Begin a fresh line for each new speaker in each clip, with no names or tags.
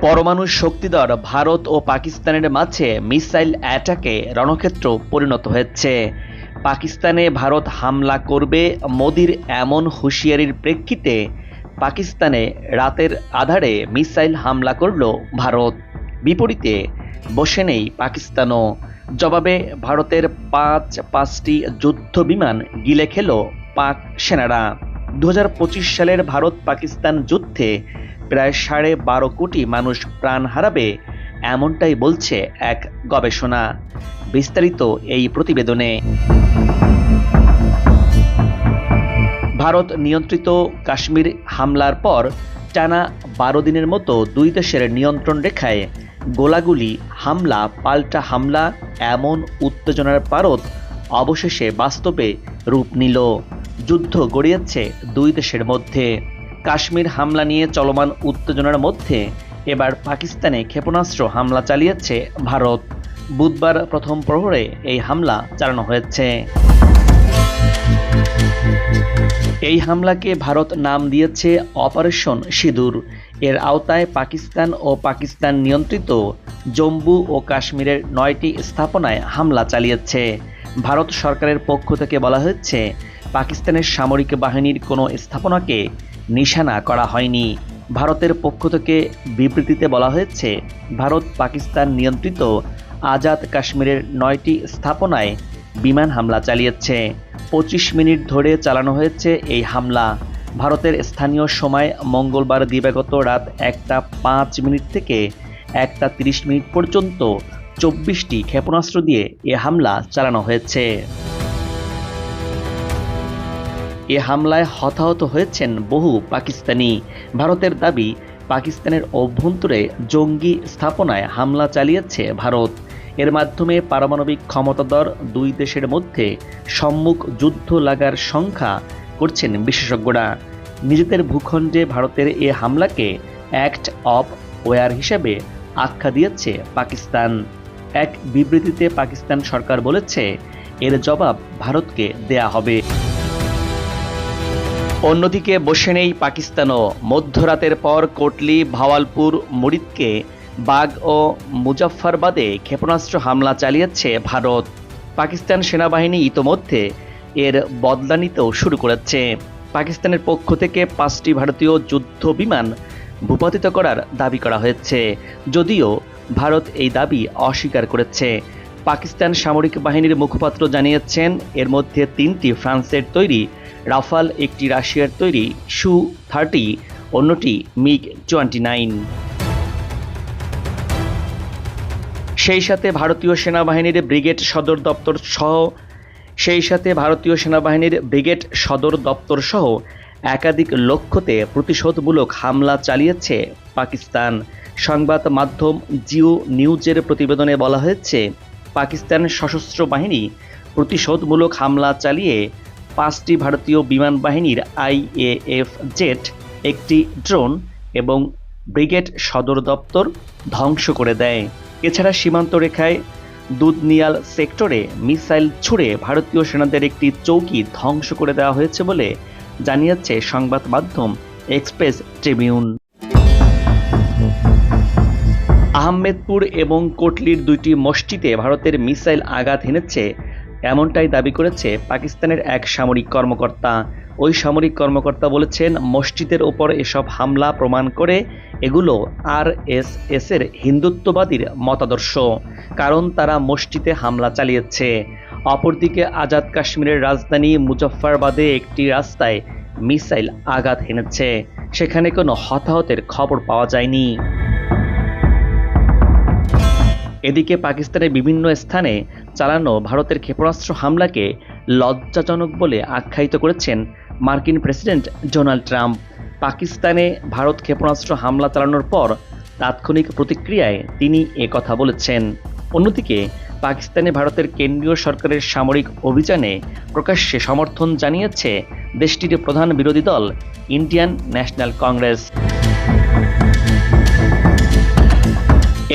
পরমাণু শক্তিধর ভারত ও পাকিস্তানের মাঝে মিসাইল অ্যাটাকে রণক্ষেত্র পরিণত হয়েছে। পাকিস্তানে ভারত হামলা করবে, মোদির এমন হুঁশিয়ারির প্রেক্ষিতে পাকিস্তানে রাতের আধারে মিসাইল হামলা করল ভারত। বিপরীতে বসে নেই পাকিস্তানও। জবাবে ভারতের পাঁচ, পাঁচটি যুদ্ধ বিমান গিলে খেল পাক সেনারা। দু হাজার পঁচিশ সালের ভারত পাকিস্তান যুদ্ধে প্রায় সাড়ে বারো কোটি মানুষ প্রাণ হারাবে, এমনটাই বলছে এক গবেষণা। বিস্তারিত এই প্রতিবেদনে। ভারত নিয়ন্ত্রিত কাশ্মীর হামলার পর টানা বারো দিনের মতো দুই দেশের নিয়ন্ত্রণ রেখায় গোলাগুলি, হামলা, পাল্টা হামলা, এমন উত্তেজনার পারদ অবশেষে বাস্তবে রূপ নিল। যুদ্ধ গড়িয়েছে দুই দেশের মধ্যে। কাশ্মীর হামলা নিয়ে চলমান উত্তেজনার মধ্যে এবার পাকিস্তানে ক্ষেপণাস্ত্র হামলা চালিয়েছে ভারত। বুধবার প্রথম প্রহরে এই হামলা চালানো হয়েছে। এই হামলাকে ভারত নাম দিয়েছে অপারেশন সিঁদুর। এর আওতায় পাকিস্তান ও পাকিস্তান নিয়ন্ত্রিত জম্মু ও কাশ্মীরের নয়টি স্থাপনায় হামলা চালিয়েছে। ভারত সরকারের পক্ষ থেকে বলা হয়েছে পাকিস্তানের সামরিক বাহিনীর কোনো স্থাপনাকে নিশানা করা হয়নি। ভারতের পক্ষ থেকে বিবৃতিতে বলা হয়েছে, ভারত পাকিস্তান নিয়ন্ত্রিত আজাদ কাশ্মীরের নয়টি স্থাপনায় বিমান হামলা চালিয়েছে। পঁচিশ মিনিট ধরে চালানো হয়েছে এই হামলা। ভারতের স্থানীয় সময় মঙ্গলবার দিবাগত রাত একটা পাঁচ মিনিট থেকে একটা তিরিশ মিনিট পর্যন্ত চব্বিশটি ক্ষেপণাস্ত্র দিয়ে এ হামলা চালানো হয়েছে। এ হামলায় হতাহত হয়েছেন বহু পাকিস্তানি। ভারতের দাবি, পাকিস্তানের অভ্যন্তরে জঙ্গি স্থাপনায় হামলা চালিয়েছে ভারত। এর মাধ্যমে পারমাণবিক ক্ষমতাধর দুই দেশের মধ্যে সম্মুখ যুদ্ধ লাগার সংখ্যা করছেন বিশেষজ্ঞরা। নিজেদের ভূখণ্ডে ভারতের এ হামলাকে অ্যাক্ট অফ ওয়ার হিসেবে আখ্যা দিয়েছে পাকিস্তান। এক বিবৃতিতে পাকিস্তান সরকার বলেছে, এর জবাব ভারতকে দেয়া হবে। অন্যদিকে বসে নেই পাকিস্তানও। মধ্যরাতের পর কোটলি, ভাওয়ালপুর, মুরিদকে বাগ ও মুজাফফরবাদে ক্ষেপণাস্ত্র হামলা চালিয়েছে ভারত। পাকিস্তান সেনাবাহিনী ইতোমধ্যে এর বদলা নিতেও শুরু করেছে। পাকিস্তানের পক্ষ থেকে পাঁচটি ভারতীয় যুদ্ধ বিমান ভূপাতিত করার দাবি করা হয়েছে। যদিও ভারত এই দাবি অস্বীকার করেছে। পাকিস্তান সামরিক বাহিনীর মুখপাত্র জানিয়েছেন, এর মধ্যে তিনটি ফ্রান্সের তৈরি, রাফাল একটি রাশিয়ার তৈরি, সু থার্টি, অন্যটি মিগ টোয়েন্টি নাইন। সেই সাথে ভারতীয় সেনাবাহিনীর ব্রিগেড সদর দপ্তর সহ, সেই সাথে ভারতীয় সেনাবাহিনীর ব্রিগেড সদর দপ্তর সহ একাধিক লক্ষ্যতে প্রতিশোধমূলক হামলা চালিয়েছে পাকিস্তান। সংবাদ মাধ্যম জিও নিউজের প্রতিবেদনে বলা হয়েছে পাকিস্তান সশস্ত্র বাহিনী প্রতিশোধমূলক হামলা চালিয়ে পাঁচটি ভারতীয় বিমান বাহিনীর আইএএফ জেট, একটি ড্রোন এবং ব্রিগেড সদর দপ্তর ধ্বংস করে দেয়। এছাড়া সীমান্ত রেখায় দুধনিয়াল সেক্টরে মিসাইল ছুড়ে ভারতীয় সেনাদের একটি চৌকি ধ্বংস করে দেওয়া হয়েছে বলে জানিয়েছে সংবাদ মাধ্যম এক্সপ্রেস ট্রিবিউন। আহমেদপুর এবং কোটলির দুইটি মসজিদে ভারতের মিসাইল আঘাত হেনেছে, এমনটাই দাবি করেছে পাকিস্তানের এক সামরিক কর্মকর্তা। ওই সামরিক কর্মকর্তা বলেছেন, মসজিদের ওপর এসব হামলা প্রমাণ করে এগুলো আর এস এসের হিন্দুত্ববাদীর মতাদর্শ, কারণ তারা মসজিদে হামলা চালিয়েছে। অপরদিকে আজাদ কাশ্মীরের রাজধানী মুজফ্ফরবাদে একটি রাস্তায় মিসাইল আঘাত হেনেছে, সেখানে কোনো হতাহতের খবর পাওয়া যায়নি। এদিকে পাকিস্তানের বিভিন্ন স্থানে চালানো ভারতের ক্ষেপণাস্ত্র হামলাকে লজ্জাজনক বলে আখ্যায়িত করেছেন মার্কিন প্রেসিডেন্ট ডোনাল্ড ট্রাম্প। পাকিস্তানে ভারত ক্ষেপণাস্ত্র হামলা চালানোর পর তাৎক্ষণিক প্রতিক্রিয়ায় তিনি কথা বলেছেন। অন্যদিকে, পাকিস্তানে ভারতের কেন্দ্রীয় সরকারের সামরিক অভিযানে প্রকাশ্যে সমর্থন জানিয়েছে দেশটির প্রধান বিরোধী দল, ইন্ডিয়ান ন্যাশনাল কংগ্রেস।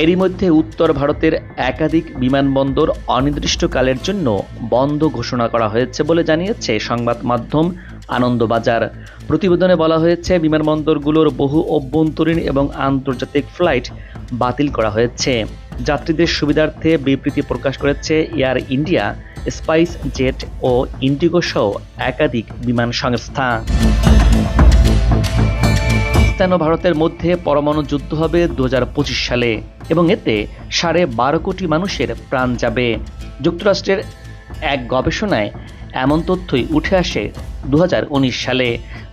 এরই মধ্যে উত্তর ভারতের একাধিক বিমানবন্দর অনির্দিষ্টকালের জন্য বন্ধ ঘোষণা করা হয়েছে বলে জানিয়েছে সংবাদ মাধ্যম আনন্দবাজার। প্রতিবেদনে বলা হয়েছে, বিমানবন্দরগুলোর বহু অভ্যন্তরীণ এবং আন্তর্জাতিক ফ্লাইট বাতিল করা হয়েছে। যাত্রীদের সুবিধার্থে বিবৃতি প্রকাশ করেছে এয়ার ইন্ডিয়া স্পাইস জেট ও ইন্ডিগো সহ একাধিক বিমান সংস্থা। পাকিস্তান ও ভারতের মধ্যে পরমাণু যুদ্ধ হবে দু হাজার পঁচিশ সালে এবং এতে সাড়ে বারো কোটি মানুষের প্রাণ যাবে। যুক্তরাষ্ট্রের এক গবেষণায় এমন তথ্যই উঠে আসে দু হাজার উনিশ সালে।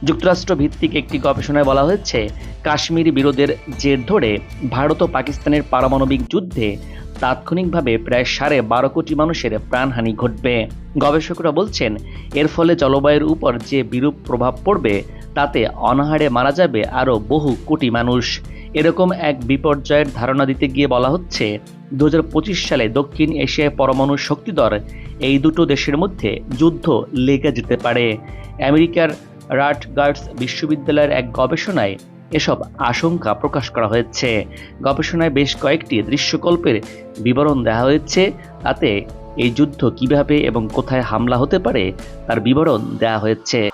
যুক্তরাষ্ট্র ভিত্তিক একটি গবেষণায় বলা হয়েছে, কাশ্মীর বিরোধের জের ধরে ভারত ও পাকিস্তানের পারমাণবিক যুদ্ধে তাৎক্ষণিকভাবে প্রায় সাড়ে বারো কোটি মানুষের প্রাণহানি ঘটবে। গবেষকরা বলছেন, এর ফলে জলবায়ুর উপর যে বিরূপ প্রভাব পড়বে তাতে অনাহারে মারা যাবে আরও বহু কোটি মানুষ। এরকম এক বিপর্যয়ের ধারণা দিতে গিয়ে বলা হচ্ছে দু হাজার পঁচিশ সালে দক্ষিণ এশিয়ায় পরমাণু শক্তিধর এই দুটো দেশের মধ্যে যুদ্ধ লেগে যেতে পারে। আমেরিকার রাটগার্ডস বিশ্ববিদ্যালয়ের এক গবেষণায় এসব আশঙ্কা প্রকাশ করা হয়েছে। গবেষণায় বেশ কয়েকটি দৃশ্যকল্পের বিবরণ দেওয়া হয়েছে, তাতে এই যুদ্ধ কীভাবে এবং কোথায় হামলা হতে পারে তার বিবরণ দেওয়া হয়েছে।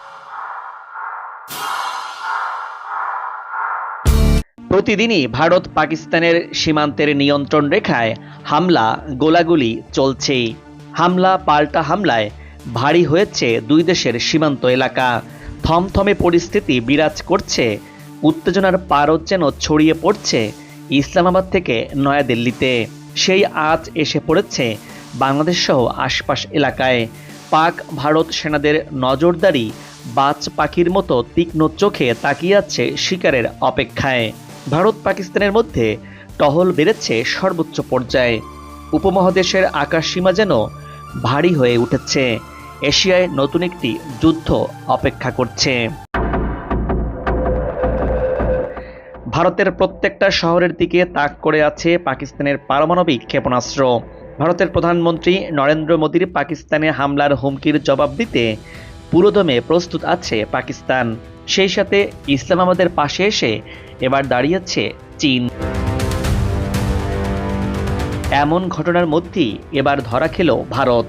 প্রতিদিনই ভারত পাকিস্তানের সীমান্তের নিয়ন্ত্রণ রেখায় হামলা, গোলাগুলি চলছেই। হামলা, পাল্টা হামলায় ভারী হয়েছে দুই দেশের সীমান্ত এলাকা। থমথমে পরিস্থিতি বিরাজ করছে, উত্তেজনার পারদ যেন ছড়িয়ে পড়ছে ইসলামাবাদ থেকে নয়াদিল্লিতে। সেই আজ এসে পড়েছে বাংলাদেশ সহ আশপাশ এলাকায়। পাক ভারত সেনাদের নজরদারি বাজ পাখির মতো তীক্ষ্ণ চোখে তাকিয়ে শিকারের অপেক্ষায়। ভারত পাকিস্তানের মধ্যে টহল বেড়েছে সর্বোচ্চ পর্যায়ে। উপমহাদেশের আকাশসীমা যেন ভারী হয়ে উঠেছে। এশিয়ায় নতুন একটি যুদ্ধ অপেক্ষা করছে। ভারতের প্রত্যেকটা শহরের দিকে তাক করে আছে পাকিস্তানের পারমাণবিক ক্ষেপণাস্ত্র। ভারতের প্রধানমন্ত্রী নরেন্দ্র মোদীর পাকিস্তানে হামলার হুমকির জবাব দিতে পুরোদমে প্রস্তুত আছে পাকিস্তান। সেই সাথে ইসলামাবাদের পাশে এসে এবার দাঁড়িয়েছে চীন। এমন ঘটনার মধ্যেই এবার ধরা খেল ভারত।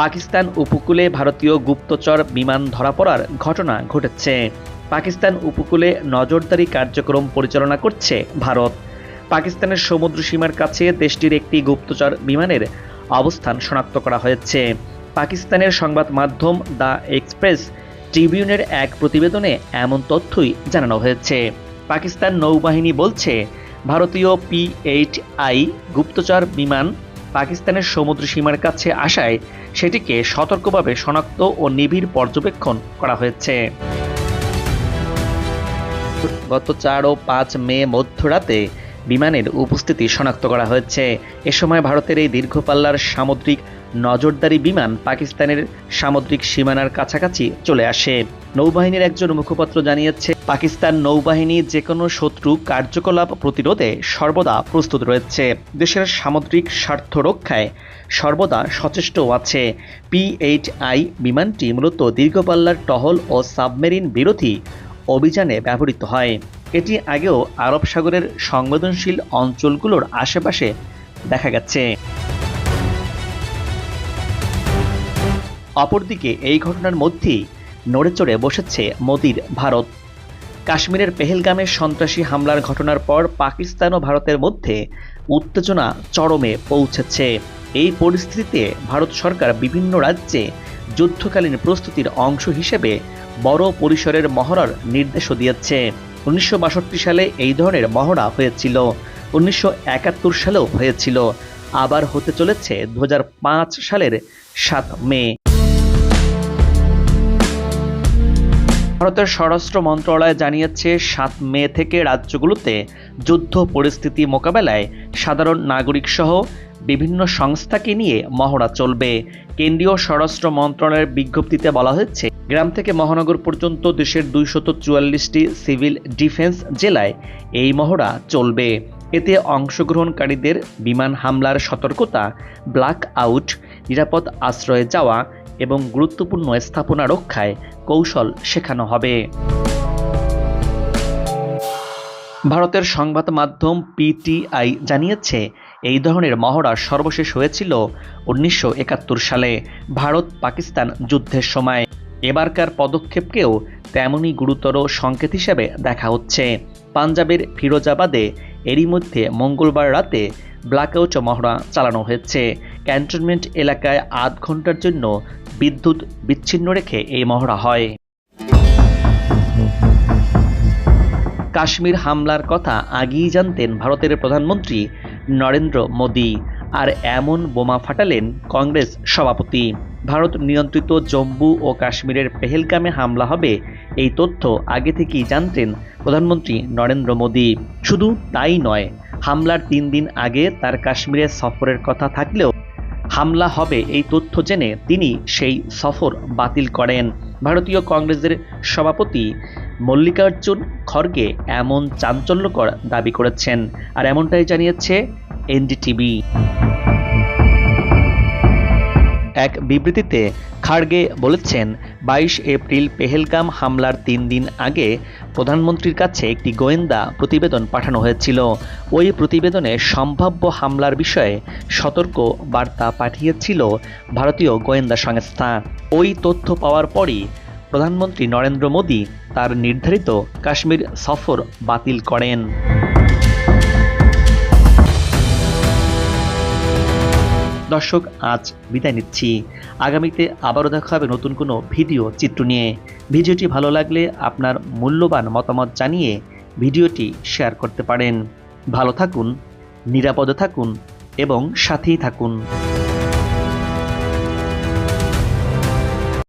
পাকিস্তান উপকূলে ভারতীয় গুপ্তচর বিমান ধরা পড়ার ঘটনা ঘটেছে। পাকিস্তান উপকূলে নজরদারি কার্যক্রম পরিচালনা করছে ভারত। পাকিস্তানের সমুদ্র সীমার কাছে দেশটির একটি গুপ্তচর বিমানের অবস্থান শনাক্ত করা হয়েছে। পাকিস্তানের সংবাদ মাধ্যম দ্য এক্সপ্রেস ট্রিবিউনের এক প্রতিবেদনে এমন তথ্যই জানানো হয়েছে। পাকিস্তান নৌবাহিনী বলছে, ভারতীয় পি এইট আই গুপ্তচর বিমান পাকিস্তানের সমুদ্র সীমার কাছে আসায় সেটিকে সতর্কভাবে শনাক্ত ও নিবিড় পর্যবেক্ষণ করা হয়েছে। গত চার ও পাঁচ মে মধ্যরাতে বিমানের উপস্থিতি শনাক্ত করা হয়েছে। এ সময় ভারতের এই দীর্ঘপাল্লার সামুদ্রিক নজরদারি বিমান পাকিস্তানের সামুদ্রিক সীমানার কাছাকাছি চলে আসে। নৌবাহিনীর একজন মুখপাত্র জানিয়েছে, পাকিস্তান নৌবাহিনী যে কোনো শত্রু কার্যকলাপ প্রতিরোধে সর্বদা প্রস্তুত রয়েছে। দেশের সামুদ্রিক স্বার্থ রক্ষায় সর্বদা সচেষ্ট আছে। পি এইট আই বিমানটি মূলত দীর্ঘপাল্লার টহল ও সাবমেরিন বিরোধী অভিযানে ব্যবহৃত হয়। এটি আগেও আরব সাগরের সংবেদনশীল অঞ্চলগুলোর আশেপাশে দেখা গেছে। অপরদিকে এই ঘটনার মধ্যেই নড়েচড়ে বসেছে মোদির ভারত। কাশ্মীরের পেহেলগামে সন্ত্রাসী হামলার ঘটনার পর পাকিস্তান ও ভারতের মধ্যে উত্তেজনা চরমে পৌঁছেছে। এই পরিস্থিতিতে ভারত সরকার বিভিন্ন রাজ্যে যুদ্ধকালীন প্রস্তুতির অংশ হিসেবে বড় পরিসরের মহড়ার নির্দেশও দিয়েছে। উনিশশো বাষট্টি সালে এই ধরনের মহড়া হয়েছিল। উনিশশো একাত্তর সালেও হয়েছিল। আবার হতে চলেছে দু হাজার পাঁচ সালের সাত মে। ভারতের স্বরাষ্ট্র মন্ত্রণালয় জানিয়েছে, সাত মে থেকে রাজ্যগুলোতে যুদ্ধ পরিস্থিতি মোকাবেলায় সাধারণ নাগরিক সহ বিভিন্ন সংস্থাকে নিয়ে মহড়া চলবে। কেন্দ্রীয় স্বরাষ্ট্র মন্ত্রণালয়ের বিজ্ঞপ্তিতে বলা হয়েছে গ্রাম থেকে মহানগর পর্যন্ত দেশের দুইশত চুয়াল্লিশটি সিভিল ডিফেন্স জেলায় এই মহড়া চলবে। এতে অংশগ্রহণকারীদের বিমান হামলার সতর্কতা, ব্ল্যাক আউট, নিরাপদ আশ্রয়ে যাওয়া এবং গুরুত্বপূর্ণ স্থাপনা রক্ষায় কৌশল শেখানো হবে। ভারতের সংবাদ মাধ্যম পিটিআই জানিয়েছে, এই ধরনের মহড়া সর্বশেষ হয়েছিল উনিশশো একাত্তর সালে ভারত পাকিস্তান যুদ্ধের সময়। এবারকার পদক্ষেপকেও তেমনই গুরুতর সংকেত হিসেবে দেখা হচ্ছে। পাঞ্জাবের ফিরোজাবাদে এরই মধ্যে মঙ্গলবার রাতে ব্ল্যাকআউট মহড়া চালানো হয়েছে। ক্যান্টনমেন্ট এলাকায় আধ ঘণ্টার জন্য বিদ্যুৎ বিচ্ছিন্ন রেখে এই মহড়া হয়। কাশ্মীর হামলার কথা আগেই জানতেন ভারতের প্রধানমন্ত্রী নরেন্দ্র মোদী, আর এমন বোমা ফাটালেন কংগ্রেস সভাপতি। ভারত নিয়ন্ত্রিত জম্মু ও কাশ্মীরের পেহেলগামে হামলা হবে, এই তথ্য আগে থেকেই জানতেন প্রধানমন্ত্রী নরেন্দ্র মোদী। শুধু তাই নয়, হামলার তিন দিন আগে তার কাশ্মীরে সফরের কথা থাকলেও হামলা হবে এই তথ্য জেনে তিনি সেই সফর বাতিল করেন। ভারতীয় কংগ্রেসের সভাপতি মল্লিকার্জুন খড়গে এমন চাঞ্চল্যকর দাবি করেছেন, আর এমনটাই জানিয়েছে এনডিটিভি। এক বিবৃতিতে খাড়গে বলেছেন, বাইশ এপ্রিল পেহেলগাম হামলার তিন দিন আগে প্রধানমন্ত্রীর কাছে একটি গোয়েন্দা প্রতিবেদন পাঠানো হয়েছিল। ওই প্রতিবেদনে সম্ভাব্য হামলার বিষয়ে সতর্ক বার্তা পাঠিয়েছিল ভারতীয় গোয়েন্দা সংস্থা। ওই তথ্য পাওয়ার পরই প্রধানমন্ত্রী নরেন্দ্র মোদী তার নির্ধারিত কাশ্মীর সফর বাতিল করেন। দর্শক, আজ বিদায় নিচ্ছি। আগামীতে আবারও দেখা হবে নতুন কোনো ভিডিও চিত্র নিয়ে। ভিডিওটি ভালো লাগলে আপনার মূল্যবান মতামত জানিয়ে ভিডিওটি শেয়ার করতে পারেন। ভালো থাকুন, নিরাপদে থাকুন এবং সাথেই থাকুন।